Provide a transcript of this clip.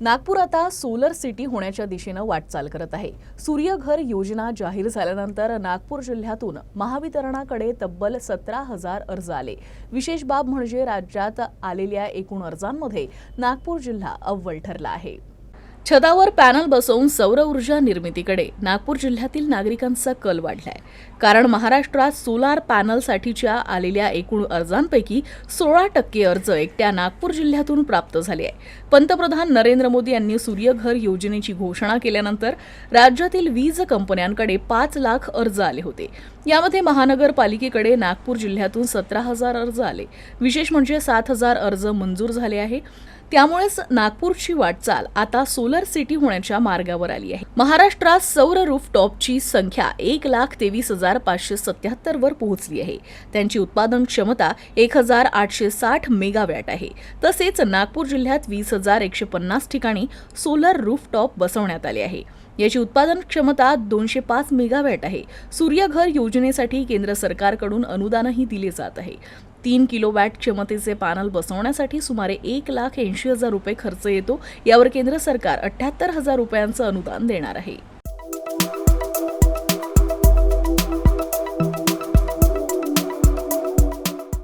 नागपूर आता solar city होण्याच्या दिशेनं वाटचाल करत आहे. सूर्यघर योजना जाहीर झाल्यानंतर नागपूर जिल्ह्यातून महावितरणाकडे तब्बल सतरा हजार अर्ज आले. विशेष बाब म्हणजे राज्यात आलेल्या एकूण अर्जांमध्ये नागपूर जिल्हा अव्वल ठरला आहे. छतावर पॅनल बसवून सौर ऊर्जा निर्मितीकडे नागपूर जिल्ह्यातील नागरिकांचा कल वाढलाय. कारण महाराष्ट्रात सोलार पॅनलसाठीच्या आलेल्या एकूण अर्जांपैकी सोळा टक्के अर्ज एकट्या नागपूर जिल्ह्यातून प्राप्त झाले आहे पंतप्रधान नरेंद्र मोदी यांनी सूर्यघर योजनेची घोषणा केल्यानंतर राज्यातील वीज कंपन्यांकडे पाच लाख अर्ज आले होते. यामध्ये महानगरपालिकेकडे नागपूर जिल्ह्यातून सतरा हजार अर्ज आले. विशेष म्हणजे सात हजार अर्ज मंजूर झाले आहे. त्यामुळेच नागपूरची वाटचाल आता सोलर सिटी होण्याच्या मार्गावर आली आहे. महाराष्ट्रात सौर रूफटॉपची संख्या एक लाख तेवीस हजार पाचशे सत्याहत्तर वर पोहोचली आहे. त्यांची उत्पादन क्षमता एक हजार आठशे साठ मेगावॅट आहे. तसेच नागपूर जिल्ह्यात वीस हजार एकशे पन्नास ठिकाणी सोलर रूफटॉप बसवण्यात आले आहे. याची उत्पादन क्षमता दोनशे पाच मेगावॅट आहे. सूर्यघर योजनेसाठी केंद्र सरकारकडून अनुदानही दिले जात आहे. तीन किलोवॅट क्षमतेचे पॅनल बसवण्यासाठी सुमारे एक लाख ऐंशी हजार रुपये खर्च येतो. यावर केंद्र सरकार अठ्ठ्याहत्तर हजार रुपयांचं अनुदान देणार आहे.